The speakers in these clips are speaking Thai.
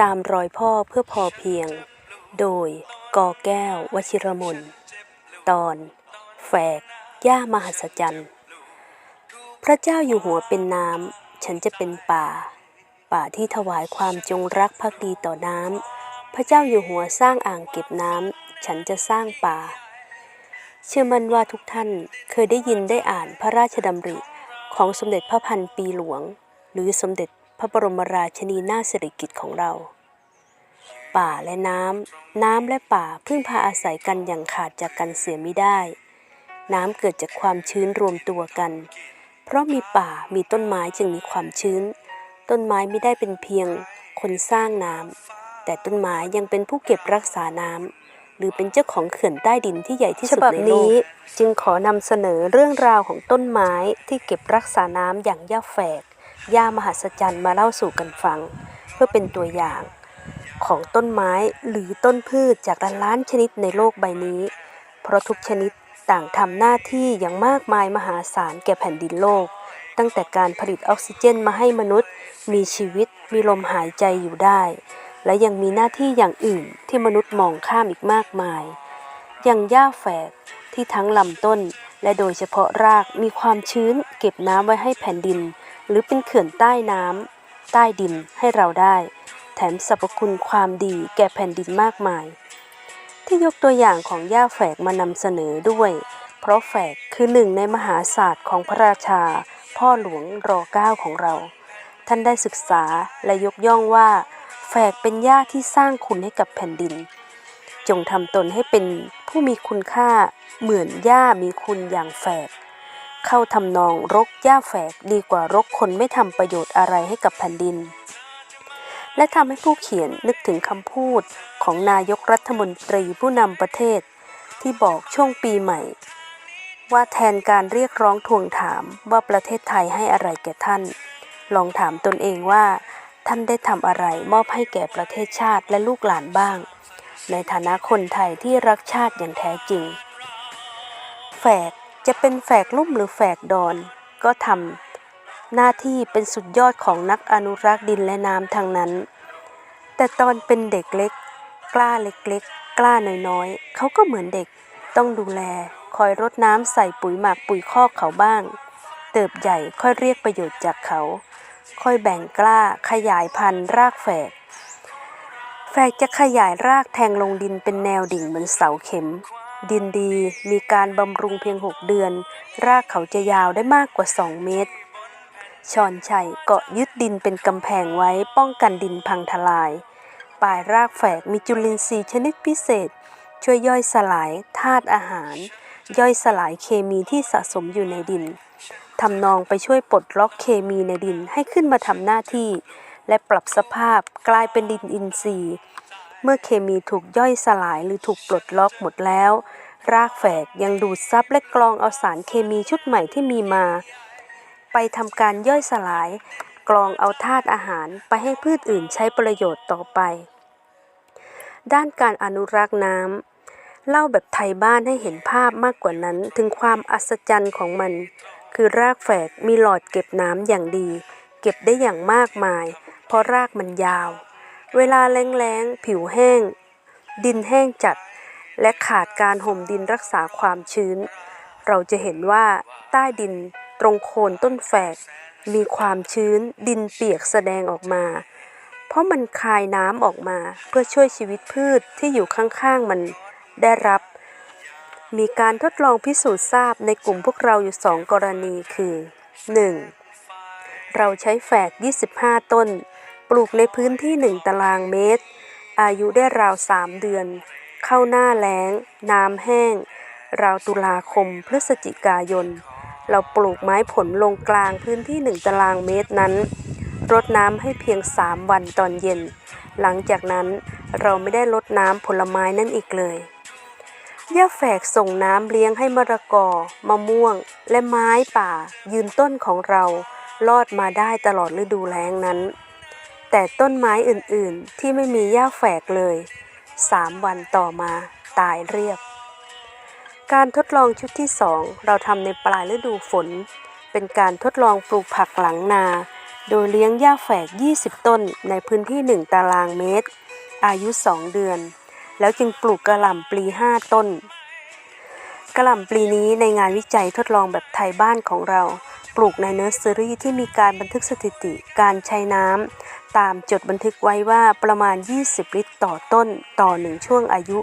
ตามรอยพ่อเพื่อพอเพียง โดยกอแก้ววชิรมนตอน แฝกย่ามหัศจรรย์ พระเจ้าอยู่หัวเป็นน้ำ ฉันจะเป็นป่า ป่าที่ถวายความจงรักภักดีต่อน้ำ พระเจ้าอยู่หัวสร้างอ่างเก็บน้ำ ฉันจะสร้างป่า เชื่อมั่นว่าทุกท่านเคยได้ยินได้อ่านพระราชดำริของสมเด็จพระพันปีหลวง หรือสมเด็จ พระบรมราชินีนาถสิริกิติ์ของเรา ป่าและน้ำ น้ำและป่าพึ่งพาอาศัยกันอย่างขาดจากกันเสียไม่ได้ น้ำเกิดจากความชื้นรวมตัวกัน เพราะมีป่ามีต้นไม้จึงมีความชื้น ต้นไม้ไม่ได้เป็นเพียงคนสร้างน้ำ แต่ต้นไม้ยังเป็นผู้เก็บรักษาน้ำหรือเป็นเจ้าของเขื่อนใต้ดินที่ใหญ่ที่สุดในโลก จึงขอนำเสนอเรื่องราวของต้นไม้ที่เก็บรักษาน้ำอย่างย่าแฝก ย่ามหัศจรรย์มาเล่าสู่กันฟัง เพื่อเป็นตัวอย่างของต้นไม้หรือต้นพืชจากล้านล้านชนิดในโลกใบนี้ เพราะทุกชนิดต่างทำหน้าที่อย่างมากมายมหาศาลแก่แผ่นดินโลก ตั้งแต่การผลิตออกซิเจนมาให้มนุษย์ มีชีวิตมีลมหายใจอยู่ได้ และยังมีหน้าที่อย่างอื่นที่มนุษย์มองข้ามอีกมากมาย อย่างหญ้าแฝกที่ทั้งลำต้น และโดยเฉพาะรากมีความชื้นเก็บน้ำไว้ให้แผ่นดิน หรือเป็นเขื่อนใต้น้ำใต้ดินให้เราได้ แถมสรรพคุณความดีแก่แผ่นดินมากมาย ที่ยกตัวอย่างของหญ้าแฝกมานำเสนอด้วย เพราะแฝกคือหนึ่งในมหาศาสตร์ของพระราชา พ่อหลวงรอเก้าของเรา ท่านได้ศึกษาและยกย่องว่า แฝกเป็นหญ้าที่สร้างคุณให้กับแผ่นดิน จงทำตนให้เป็นผู้มีคุณค่าเหมือนหญ้ามีคุณอย่างแฝก เข้าทำนองรกหญ้าแฝกดีกว่ารกคนไม่ทำประโยชน์อะไรให้กับแผ่นดิน และทำให้ผู้เขียนนึกถึงคำพูดของนายกรัฐมนตรีผู้นำประเทศ ที่บอกช่วงปีใหม่ ว่าแทนการเรียกร้องทวงถามว่าประเทศไทยให้อะไรแก่ท่าน ลองถามตนเองว่า ท่านได้ทำอะไรมอบให้แก่ประเทศชาติและลูกหลานบ้าง ในฐานะคนไทยที่รักชาติอย่างแท้จริงแฝก จะเป็นแฝกลุ่มหรือแฝกดอน ก็ทำหน้าที่เป็นสุดยอดของนักอนุรักษ์ดินและน้ำทางนั้น แต่ตอนเป็นเด็กเล็ก กล้าเล็กๆ กล้าน้อยๆ เขาก็เหมือนเด็ก ต้องดูแล คอยรดน้ำใส่ปุ๋ยหมักปุ๋ยคอกเขาบ้าง เติบใหญ่ค่อยเรียกประโยชน์จากเขา ค่อยแบ่งกล้าขยายพันธุ์รากแฝกแฝกจะขยายรากแทงลงดินเป็นแนวดิ่งเหมือนเสาเข็ม ดินดีมีการบำรุงเพียง 6 เดือน รากเขาจะยาวได้มากกว่า 2 เมตร ชอนชัยเกาะยึดดินเป็นกำแพงไว้ป้องกันดินพังทลาย ปลายรากแฝกมีจุลินทรีย์ชนิดพิเศษ ช่วยย่อยสลายธาตุอาหาร ย่อยสลายเคมีที่สะสมอยู่ในดินทำนองไปช่วยปลดล็อกเคมีในดินให้ขึ้นมาทำหน้าที่ และปรับสภาพกลายเป็นดินอินทรีย์ เมื่อเคมีถูกย่อยสลายหรือถูกปลดล็อกหมดแล้ว รากแฝกยังดูดซับและกรองเอาสารเคมีชุดใหม่ที่มีมา ไปทำการย่อยสลาย กรองเอาธาตุอาหารไปให้พืชอื่นใช้ประโยชน์ต่อไป ด้านการอนุรักษ์น้ำเล่าแบบไทยบ้านให้เห็นภาพมากกว่านั้นถึงความอัศจรรย์ของมัน คือรากแฝกมีหลอดเก็บน้ำอย่างดี เก็บได้อย่างมากมาย เพราะรากมันยาว เวลาแล้งๆ ผิวแห้ง ดินแห้งจัด และขาดการห่มดินรักษาความชื้น เราจะเห็นว่าใต้ดินตรงโคนต้นแฝก มีความชื้นดินเปียกแสดงออกมา เพราะมันคายน้ำออกมาเพื่อช่วยชีวิตพืชที่อยู่ข้างๆมันได้รับ มีการทดลองพิสูจน์ทราบในกลุ่มพวกเราอยู่สองกรณีคือ 1. เราใช้แฝก 25 ต้น ปลูกในพื้นที่ 1 ตารางเมตร อายุได้ราว 3 เดือน เข้าหน้าแล้ง น้ำแห้ง ราวตุลาคมพฤศจิกายน เราปลูกไม้ผลลงกลางพื้นที่ 1 ตารางเมตรนั้น รดน้ำให้เพียง 3 วันตอนเย็น หลังจากนั้นเราไม่ได้รดน้ำผลไม้นั่นอีกเลยย่าแฝกส่งน้ำเลี้ยงให้มะระกอ มะม่วง และไม้ป่า ยืนต้นของเรารอดมาได้ตลอดฤดูแล้งนั้น แต่ต้นไม้อื่นๆ ที่ไม่มีหญ้าแฝกเลยสามวันต่อมาตายเรียบ การทดลองชุดที่สองเราทำในปลายฤดูฝน เป็นการทดลองปลูกผักหลังนา โดยเลี้ยงหญ้าแฝก 20 ต้นในพื้นที่ 1 ตารางเมตร อายุ 2 เดือน แล้วจึงปลูกกระหล่ำปลี 5 ต้น กระหล่ำปลีนี้ในงานวิจัยทดลองแบบไทยบ้านของเรา ปลูกในเนอร์เซอรี่ที่มีการบันทึกสถิติการใช้น้ำตามจดบันทึกไว้ว่าประมาณ 20 ลิตรต่อต้นต่อหนึ่งช่วงอายุ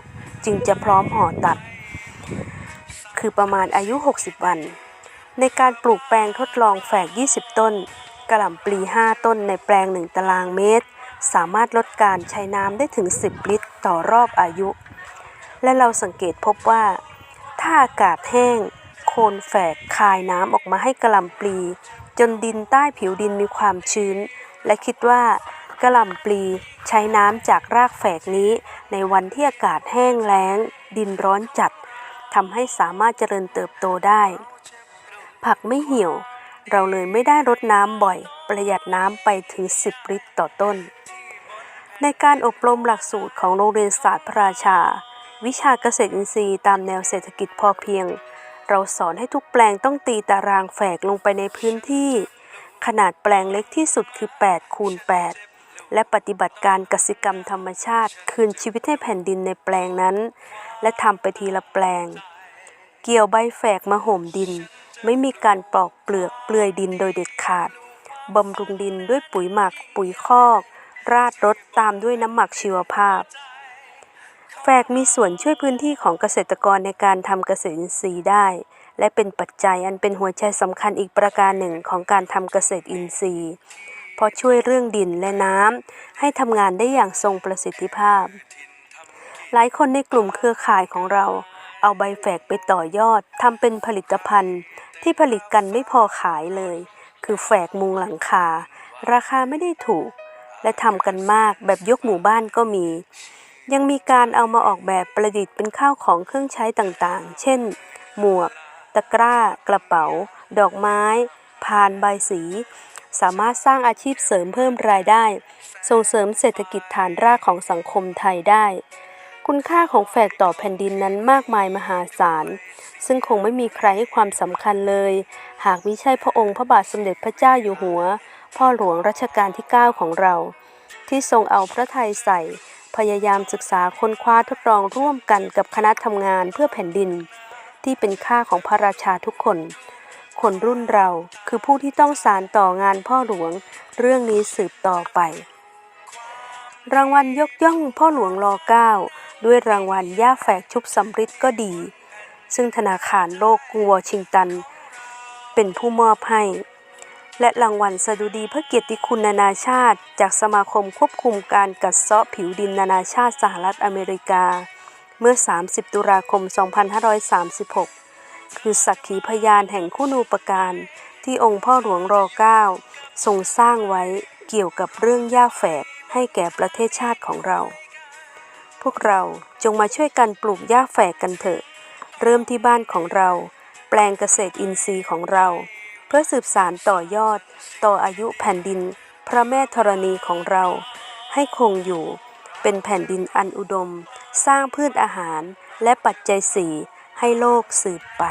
จึงจะพร้อมห่อตัด คือประมาณอายุ 60 วัน ในการปลูกแปลงทดลองแฝก 20 ต้นกระหล่ำปลี 5 ต้นในแปลง 1 ตารางเมตร สามารถลดการใช้น้ำได้ถึง 10 ลิตรต่อรอบอายุ และเราสังเกตพบว่า ถ้าอากาศแห้ง คนแฝกคายน้ำออกมาให้กระหล่ำปลี จนดินใต้ผิวดินมีความชื้น และคิดว่ากระหล่ำปลีใช้น้ำจากรากแฝกนี้ ในวันที่อากาศแห้งแล้ง ดินร้อนจัดทำให้สามารถเจริญเติบโตได้ ผักไม่เหี่ยว เราเลยไม่ได้รดน้ำบ่อย ประหยัดน้ำไปถึง 10 ลิตรต่อต้น ในการอบรมหลักสูตรของโรงเรียนศาสตร์พระราชา วิชาเกษตรอินทรีย์ตามแนวเศรษฐกิจพอเพียง เราสอนให้ทุกแปลงต้องตีตารางแฝกลงไปในพื้นที่ ขนาดแปลงเล็กที่สุดคือ8คูณ8และปฏิบัติการกสิกรรมธรรมชาติ คืนชีวิตให้แผ่นดินในแปลงนั้น และทำไปทีละแปลง เกี่ยวใบแฝกมาห่มดิน ไม่มีการปลอกเปลือกเปลือยดินโดยเด็ดขาดบำรุงดินด้วยปุ๋ยหมัก ปุ๋ยคอก ราดรดตามด้วยน้ำหมักชีวภาพ แฝกมีส่วนช่วยพื้นที่ของเกษตรกรในการทำเกษตรอินทรีย์ได้ และเป็นปัจจัยอันเป็นหัวใจสำคัญอีกประการหนึ่งของการทำเกษตรอินทรีย์เพราะช่วยเรื่องดินและน้ำให้ทำงานได้อย่างทรงประสิทธิภาพ หลายคนในกลุ่มเครือข่ายของเรา เอาใบแฝกไปต่อยอดทำเป็นผลิตภัณฑ์ ที่ผลิตกันไม่พอขายเลย คือแฝกมุงหลังคา ราคาไม่ได้ถูก และทำกันมากแบบยกหมู่บ้านก็มี ยังมีการเอามาออกแบบประดิษฐ์เป็นข้าวของเครื่องใช้ต่างๆ เช่น หมวก ตะกร้า กระเป๋า ดอกไม้ พานใบสี สามารถสร้างอาชีพเสริมเพิ่มรายได้ ส่งเสริมเศรษฐกิจฐานรากของสังคมไทยได้ คุณค่าของแฝกต่อแผ่นดินนั้นมากมายมหาศาล ซึ่งคงไม่มีใครให้ความสำคัญเลย หากมิใช่พระองค์พระบาทสมเด็จพระเจ้าอยู่หัว พ่อหลวงรัชกาลที่ 9 ของเรา ที่ทรงเอาพระทัยใส่ พยายามศึกษาค้นคว้าทดลองร่วมกันกับคณะทำงานเพื่อแผ่นดิน ที่เป็นค่าของพระราชาทุกคน คนรุ่นเราคือผู้ที่ต้องสารต่องานพ่อหลวงเรื่องนี้สืบต่อไป รางวัลยกย่องพ่อหลวงรอเก้าด้วยรางวัลย่าแฝกชุบสำริดก็ดี ซึ่งธนาคารโลกกรุงวอชิงตัน เป็นผู้มอบให้ และรางวัลสดุดีพระเกียรติคุณนานาชาติ จากสมาคมควบคุมการกัดเซาะผิวดินนานาชาติสหรัฐอเมริกา เมื่อ 30 ตุลาคม 2536 คือสักขีพยานแห่งคุณูปการที่องค์พ่อหลวงรอเก้าทรงสร้างไว้เกี่ยวกับเรื่องย่าแฝกให้แก่ประเทศชาติของเรา พวกเราจงมาช่วยกันปลูกหญ้าแฝกกันเถอะ เริ่มที่บ้านของเรา แปลงเกษตรอินทรีย์ของเรา เพื่อสืบสารต่อยอด ต่ออายุแผ่นดิน พระแม่ธรณีของเรา ให้คงอยู่ เป็นแผ่นดินอันอุดม สร้างพืชอาหารและปัจจัยสีให้โลกสืบไป